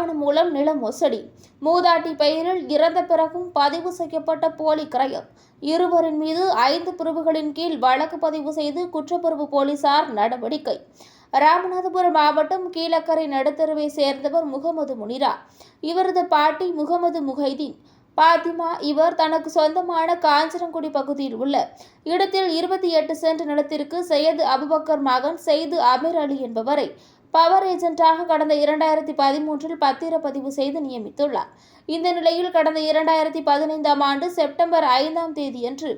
ஆவணம் மூலம் நில மோசடி. மூதாட்டி பெயரில் இறந்த பிறகும் பதிவு செய்யப்பட்ட போலி கிரயம். இருவரின் மீது ஐந்து பிரிவுகளின் கீழ் வழக்கு பதிவு செய்து குற்றப்பிரிவு போலீசார் நடவடிக்கை. ராமநாதபுரம் மாவட்டம் கீழக்கரை நடுத்தருவை சேர்ந்தவர் முகமது முனிரா. இவரது பாட்டி முகமது முஹைதீன். பாத்திமா இவர் தனக்கு சொந்தமான காஞ்சிரங்குடி பகுதியில் உள்ள இடத்தில் இருபத்தி எட்டு சென்ட் நிலத்திற்கு சையது அபுபக்கர் மகன் செய்து அமீர் அலி என்பவரை பவர் ஏஜென்ட்டாக கடந்த இரண்டாயிரத்தி பதிமூன்றில் பத்திரப்பதிவு செய்து நியமித்துள்ளார். இந்த நிலையில் கடந்த இரண்டாயிரத்தி பதினைந்தாம் ஆண்டு செப்டம்பர் ஐந்தாம் தேதியன்று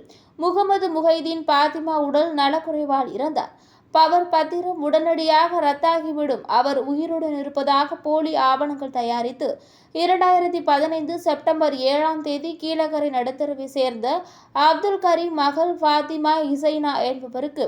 முகமது முஹைதீன் பாத்திமா உடல் நலக்குறைவால் இறந்தார். பவர் பத்திரம் உடனடியாக ரத்தாகிவிடும். அவர் உயிருடன் இருப்பதாக போலி ஆவணங்கள் தயாரித்து இரண்டாயிரத்தி பதினைந்து செப்டம்பர் ஏழாம் தேதி கீழக்கரை நடுத்தரவை சேர்ந்த அப்துல் கரீம் மகள் ஃபாத்திமா இசைனா என்பவருக்கு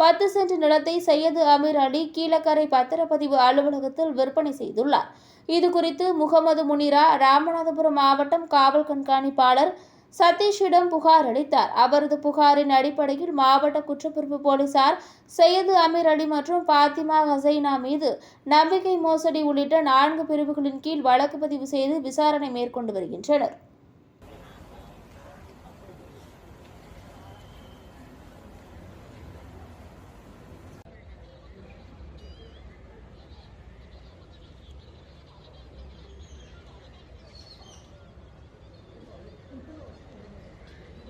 பத்து சென்ட் நிலத்தை சையது அமீர் அலி கீழக்கரை பத்திரப்பதிவு அலுவலகத்தில் விற்பனை செய்துள்ளார். இது குறித்து முகமது முனிரா ராமநாதபுரம் மாவட்டம் காவல் கண்காணிப்பாளர் சதீஷிடம் புகார் அளித்தார். அவரது புகாரின் அடிப்படையில் மாவட்ட குற்றப்பிரிவு போலீசார் சையது அமீர் அலி மற்றும் பாத்திமா ஹசைனா மீது நம்பிக்கை மோசடி உள்ளிட்ட நான்கு பிரிவுகளின் கீழ் வழக்கு பதிவு செய்து விசாரணை மேற்கொண்டு வருகின்றனர்.